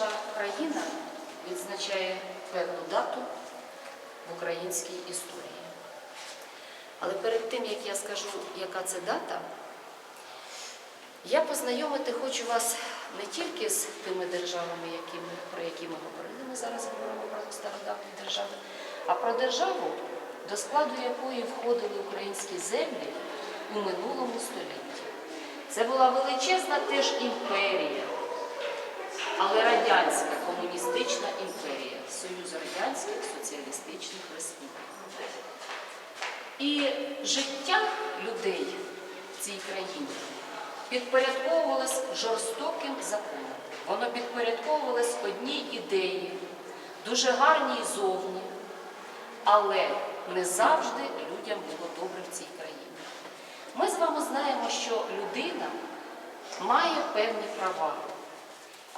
наша країна відзначає певну дату в українській історії. Але перед тим, як я скажу, яка це дата, я познайомити хочу вас не тільки з тими державами, які ми, про які ми говорили, ми зараз говоримо про стародавні держави, а про державу, до складу якої входили українські землі у минулому столітті. Це була величезна теж імперія, але радянська комуністична імперія, Союз Радянських Соціалістичних Республік. І життя людей в цій країні підпорядковувалось жорстоким законом. Воно підпорядковувалось одній ідеї, дуже гарній зовні, але не завжди людям було добре в цій країні. Ми з вами знаємо, що людина має певні права,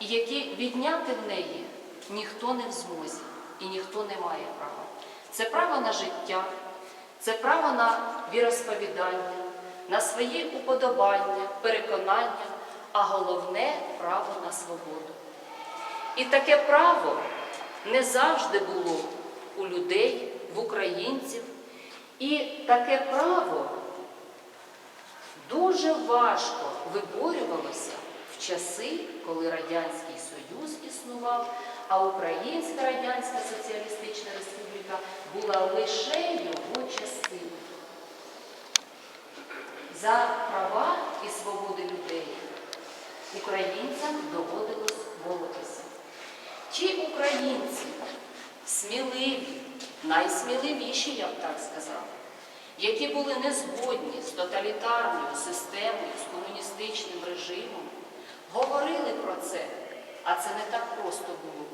і які відняти в неї ніхто не в змозі і ніхто не має права. Це право на життя, це право на віросповідання, на свої уподобання, переконання, а головне право на свободу. І таке право не завжди було у людей, в українців. І таке право дуже важко виборювалося часи, коли Радянський Союз існував, а Українська Радянська Соціалістична Республіка була лише його частиною. За права і свободи людей українцям доводилось боротися. Ті українці сміливі, найсміливіші, я б так сказала, які були не згодні з тоталітарною системою, з комуністичним режимом, говорили про це, а це не так просто було.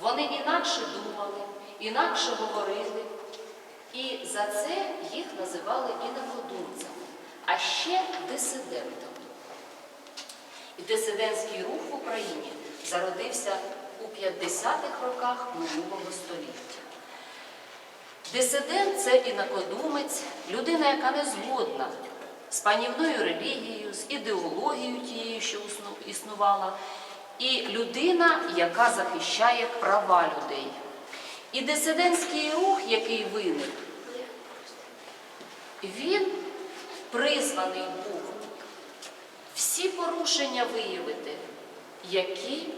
Вони інакше думали, інакше говорили, і за це їх називали інакодумцями, а ще дисидентами. І дисидентський рух в Україні зародився у 50-х роках минулого століття. Дисидент це інакодумець, людина, яка не згодна з панівною релігією, з ідеологією тією, що існувала, і людина, яка захищає права людей. І дисидентський рух, який виник, він призваний був всі порушення виявити, які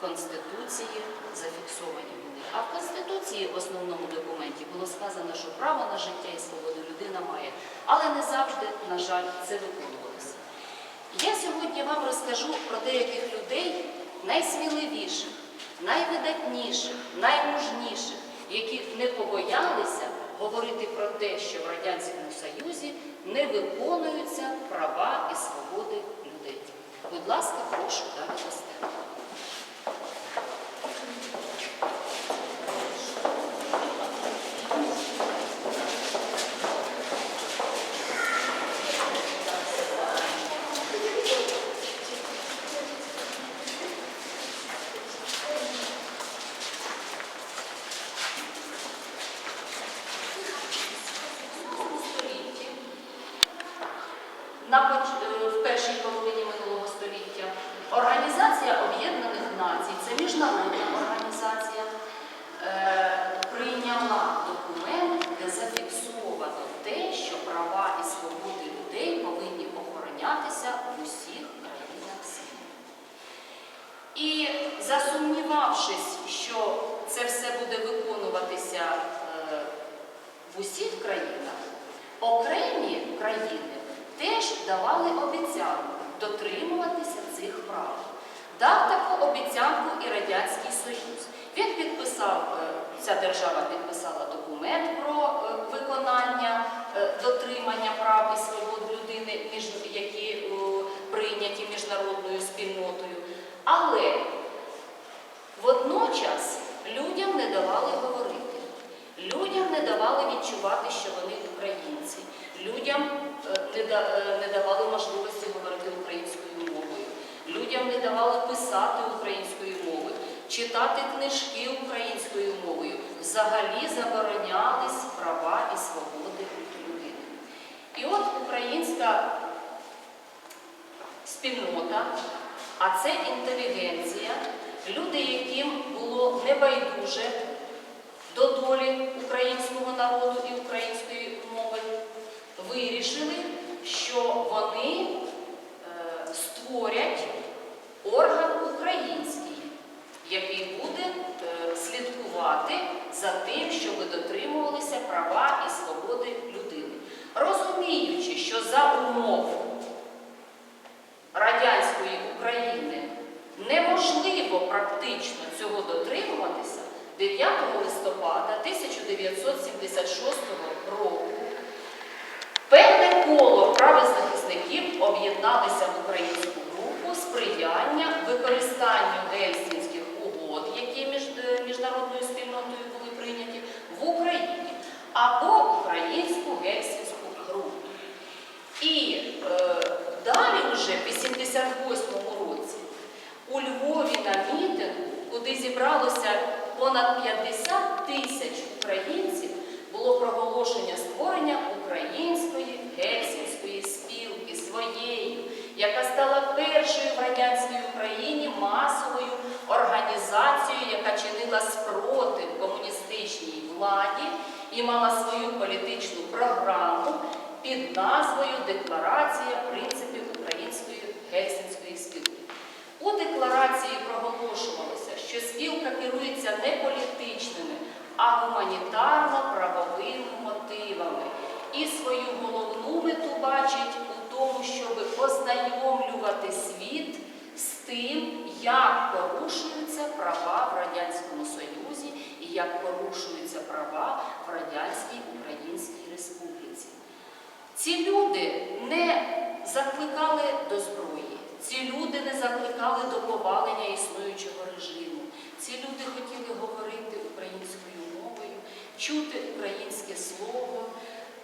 Конституції зафіксовані були. А в Конституції, в основному документі, було сказано, що право на життя і свободу людина має, але не завжди, на жаль, це виконувалося. Я сьогодні вам розкажу про деяких людей найсміливіших, найвидатніших, наймужніших, які не побоялися говорити про те, що в Радянському Союзі не виконуються права і свободи людей. Будь ласка, прошу далі до сцени. столітті, на поч- е, в першій половині минулого століття, Організація Об'єднаних Націй, це міжнародна організація, е, прийняла документ, де зафіксовано те, що права і свободи людей повинні охоронятися в усіх країнах світу. І засумнівавшись, що це все буде виконуватися е, в усіх країнах, окремі країни теж давали обіцянку дотримуватися цих прав. Дав таку обіцянку і Радянський Союз. Він підписав, е, ця держава підписала документ про е, виконання, е, дотримання прав і свобод людини, які прийняті міжнародною спільнотою. Але Водночас людям не давали говорити, людям не давали відчувати, що вони українці, людям не давали можливості говорити українською мовою, людям не давали писати українською мовою, читати книжки українською мовою. Взагалі заборонялись права і свободи людини. І от українська спільнота, а це інтелігенція, люди, яким було небайдуже до долі українського народу і української мови, вирішили, що вони е, створять орган український, слідкувати за тим, щоб дотримувалися права і свободи людини. Розуміючи, що за умов радянської України неможливо практично цього дотримуватися, 9 листопада 1976 року певне коло правозахисників об'єдналися в українську групу сприяння використанню гельсінських угод, які між, е, міжнародною спільнотою були прийняті в Україні, або українську гельсінську групу. І е, далі, вже в 88-му році, у Львові на мітингу, куди зібралося понад 50 тисяч українців, було проголошення створення української гельсінської спілки своєю, яка стала першою в радянській Україні масовою організацією, яка чинила спротив комуністичній владі і мала свою політичну програму під назвою Декларація принципів Української гельсінської спілки. У декларації проголошувалося, що спілка керується не політичними, а гуманітарно-правовими мотивами і свою головну мету бачить у тому, щоб ознайомлювати світ з тим, як порушуються права в Радянському Союзі як порушуються права в Радянській Українській Республіці. Ці люди не закликали до зброї, ці люди не закликали до повалення існуючого режиму. Ці люди хотіли говорити українською мовою, чути українське слово,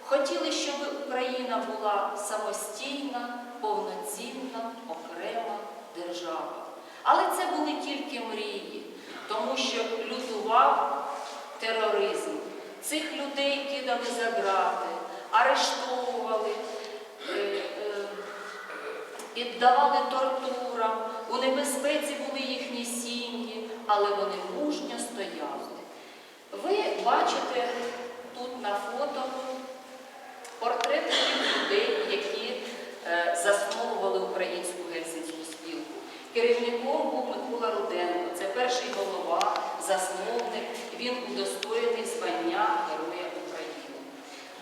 хотіли, щоб Україна була самостійна, повноцінна, окрема держава. Але це були тільки мрії, тому що лютував тероризм. Цих людей кидали за грати, арештовували, е, е, піддавали тортурам, у небезпеці були їхні сім'ї, але вони мужньо стояли. Ви бачите тут на фото портрети тих людей, які е, засновували українську. Керівником був Микола Руденко, це перший голова, засновник, він удостоєний звання Героя України.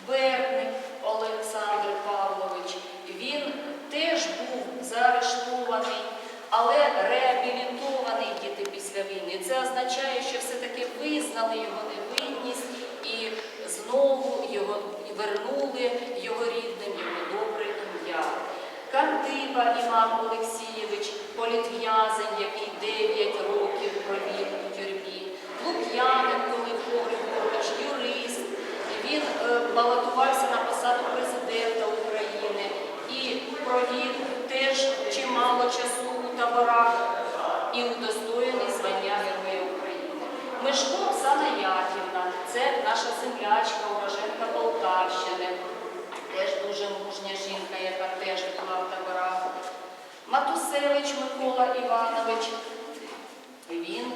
Берник Олександр Павлович, він теж був заарештований, але реабілітований діти після війни. Це означає, що все-таки визнали його невинність і знову його вернули його рідним, його добре ім'я. Кандиба Іван Олексійович, політв'язень, який 9 років провів у тюрмі. Лук'яненко Левко Григорович, юрист. Він е, балотувався на посаду президента України і провів теж чимало часу у таборах і удостоєний звання Героя України. Мишко Оксана Яківна, це наша землячка, уроженка Полтавщини, теж дуже мужня жінка, яка теж. Матусевич Микола Іванович, він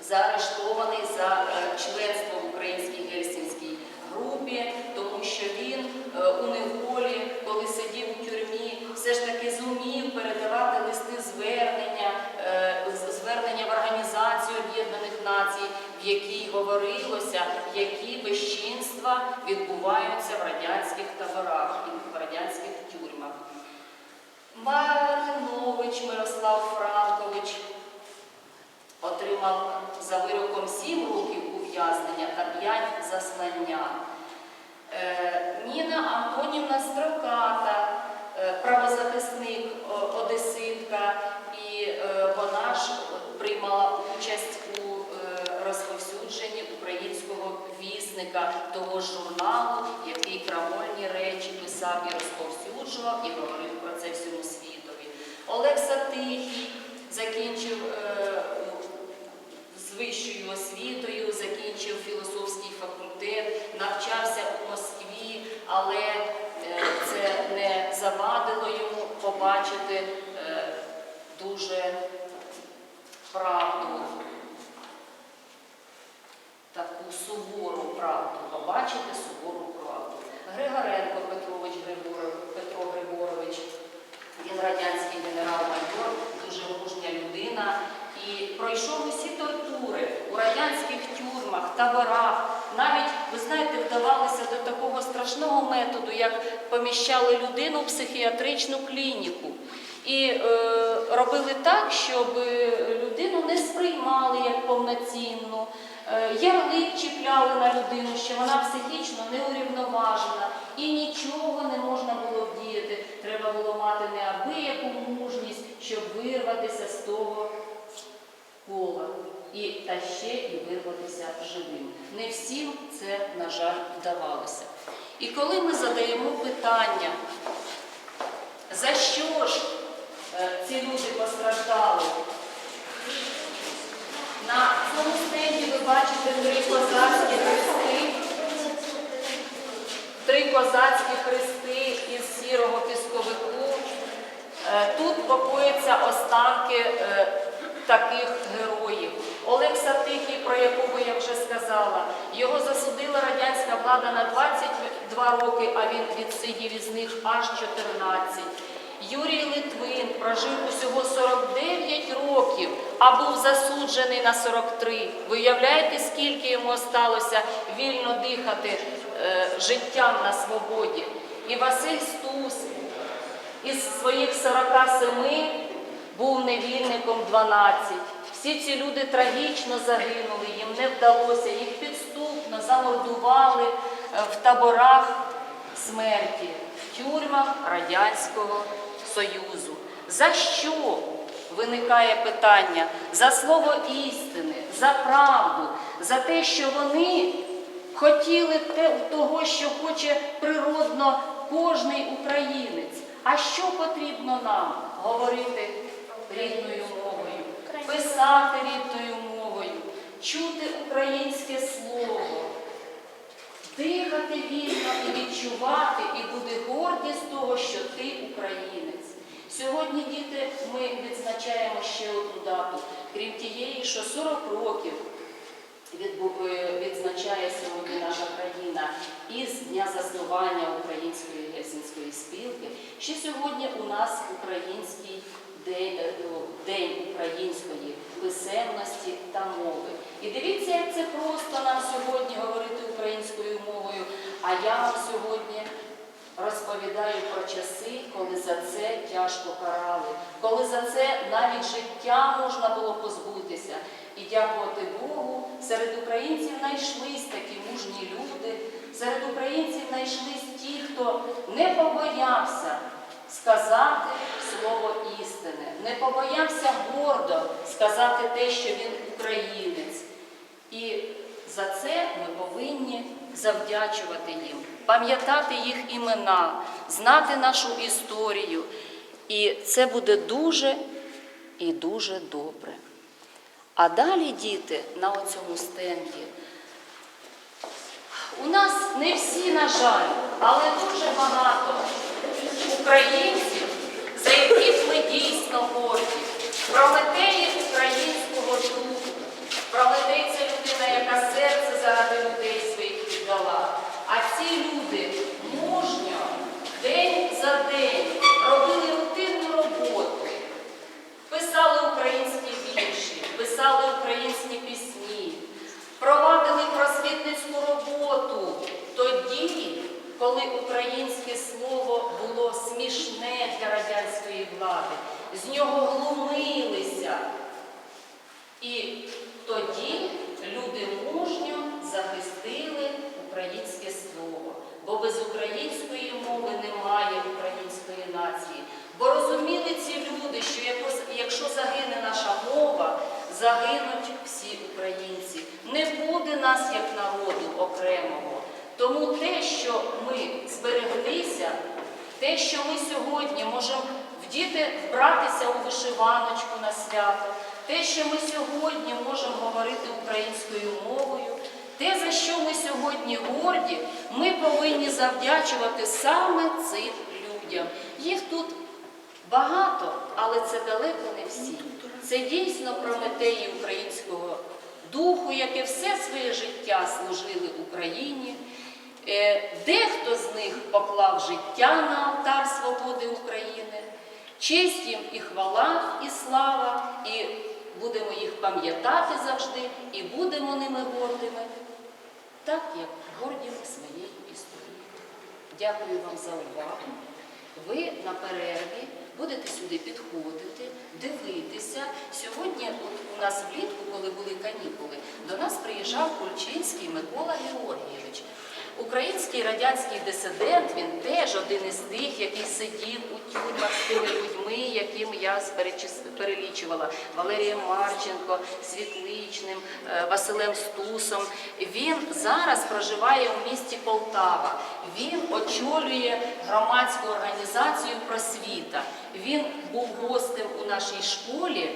заарештований за е, членство в українській гельсінській групі, тому що він е, у неволі, коли сидів у тюрмі, все ж таки зумів передавати листи звернення, е, звернення в Організацію Об'єднаних Націй, в якій говорилося, які безчинства відбуваються в радянських таборах і в радянських тюрмах. Маринович Мирослав Франкович отримав за вироком 7 років ув'язнення та 5 заслання. Е, Ніна Антонівна Строката, е, правозахисник Одеситка, і е, вона ж приймала участь у розповсюдженні українського вісника того журналу, який крамольні речі писав і розповсюджував, і говорив про це всьому світові. Олекса Тихий закінчив е, з вищою освітою, закінчив філософський факультет, навчався у Москві, але е, це не завадило йому побачити е, дуже правду, таку сувору правду, побачити сувору правду. Григоренко Петрович Григоров, Петро Григорович, він радянський генерал-майор, дуже мужня людина. І пройшов усі тортури у радянських тюрмах, таборах. Навіть, ви знаєте, вдавалися до такого страшного методу, як поміщали людину в психіатричну клініку. І е, робили так, щоб людину не сприймали як повноцінну. Е, ярлик чіпляли на людину, що вона психічно неурівноважена і нічого не можна було вдіяти. Треба було мати неабияку мужність, щоб вирватися з того кола. І та ще і вирватися живим. Не всім це, на жаль, вдавалося. І коли ми задаємо питання, за що ж е, ці люди постраждали? На цьому стенді ви бачите три козацькі хрести, козацькі хрести із сірого пісковику. Е, Тут покояться останки е, таких героїв. Олег Сатихій, про якого я вже сказала, його засудила радянська влада на 22 роки, а він відсидів із них аж 14. Юрій Литвин прожив усього 49 років, а був засуджений на 43. Ви уявляєте, скільки йому осталося вільно дихати життям на свободі? І Василь Стус із своїх 47 був невільником 12. Всі ці люди трагічно загинули, їм не вдалося, їх підступно замордували е, в таборах смерті, в тюрмах Радянського Союзу. За що виникає питання? За слово істини, за правду, за те, що вони хотіли того, що хоче природно кожний українець. А що потрібно нам говорити рідною мовою, писати рідною мовою, чути українське слово, дихати вільно і відчувати, і бути горді з того, що ти українець. Сьогодні, діти, ми відзначаємо ще одну дату, крім тієї, що 40 років відзначає сьогодні наша країна із дня заснування Української гельсінської спілки. Ще сьогодні у нас український день, е, ну, день української писемності та мови. І дивіться, як це просто нам сьогодні говорити українською мовою. А я вам сьогодні розповідаю про часи, коли за це тяжко карали, коли за це навіть життя можна було позбутися. І дякувати Богу, серед українців знайшлись такі мужні люди, серед українців знайшлись ті, хто не побоявся сказати слово істини, не побоявся гордо сказати те, що він українець. І за це ми повинні завдячувати їм, пам'ятати їх імена, знати нашу історію. І це буде дуже і дуже добре. А далі, діти, на оцьому стенді. У нас не всі, на жаль, але дуже багато українців, за яких ми дійсно горді. прометеїв українського духу. Прометей це людина, яка серце заради людей своїх віддала. А ці люди мужньо, день за день робили рутинну роботу. Писали українські вірші, писали українські пісні, провадили просвітницьку роботу тоді, коли українське слово було смішне для радянської влади, з нього глумилися. І тоді люди мужньо захистили українське слово, бо без української мови немає української нації. Бо розуміли ці люди, що якось- якщо загине наша мова, загинуть всі українці. Не буде нас як народу окремого. Тому те, що ми збереглися, те, що ми сьогодні можемо вдіти, вбратися у вишиваночку на свято, те, що ми сьогодні можемо говорити українською мовою, те, за що ми сьогодні горді, ми повинні завдячувати саме цим людям. Їх тут багато, але це далеко не всі. Це дійсно прометеї українського духу, яке все своє життя служили Україні. Е, Дехто з них поклав життя на алтар свободи України. Честь їм і хвала, і слава, і будемо їх пам'ятати завжди, і будемо ними гордими, так як гордіми своєю історією. Дякую вам за увагу. Ви на перерві будете сюди підходити, дивитися. Сьогодні у нас влітку, коли були нас Кульчинський Микола Георгійович. Український радянський дисидент, він теж один із тих, який сидів у тюрмах з тими людьми, яким я перелічувала. Валерієм Марченко, Світличним, е, Василем Стусом. Він зараз проживає у місті Полтава. Він очолює громадську організацію Просвіта. Він був гостем у нашій школі.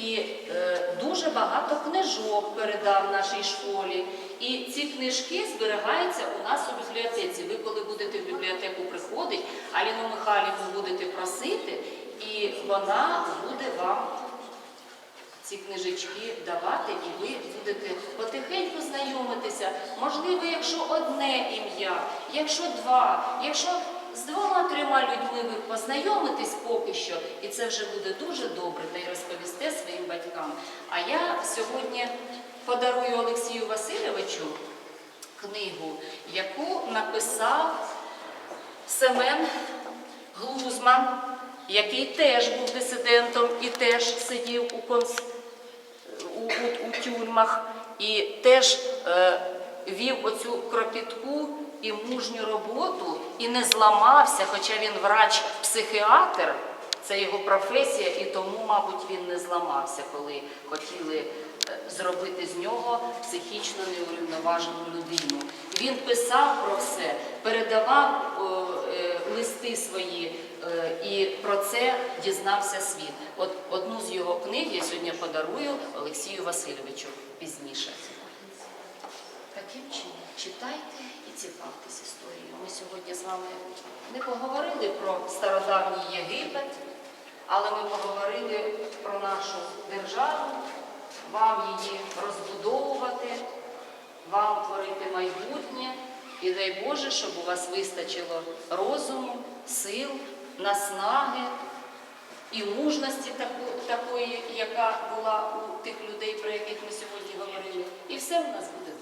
І е, дуже багато книжок передав нашій школі. І ці книжки зберігаються у нас у бібліотеці. Ви, коли будете в бібліотеку приходити, Аліну Михайлівну будете просити, і вона буде вам ці книжечки давати, і ви будете потихеньку знайомитися. Можливо, якщо одне ім'я, якщо два, якщо з двома-трьома людьми ви познайомитесь поки що, і це вже буде дуже добре, та й розповісте своїм батькам. А я сьогодні подарую Олексію Васильовичу книгу, яку написав Семен Глузман, який теж був дисидентом і теж сидів у, конц... у, у, у тюрмах, і теж е, вів оцю кропітку і мужню роботу, і не зламався, хоча він врач-психіатр, це його професія, і тому, мабуть, він не зламався, коли хотіли е, зробити з нього психічно неурівноважену людину. Він писав про все, передавав е, листи свої, е, і про це дізнався світ. От одну з його книг я сьогодні подарую Олексію Васильовичу пізніше. Таким чином, читайте і цікавтесь історією. Ми сьогодні з вами не поговорили про стародавній Єгипет, але ми поговорили про нашу державу, вам її розбудовувати, вам творити майбутнє. І дай Боже, щоб у вас вистачило розуму, сил, наснаги і мужності такої, яка була у тих людей, про яких ми сьогодні говорили. І все в нас буде.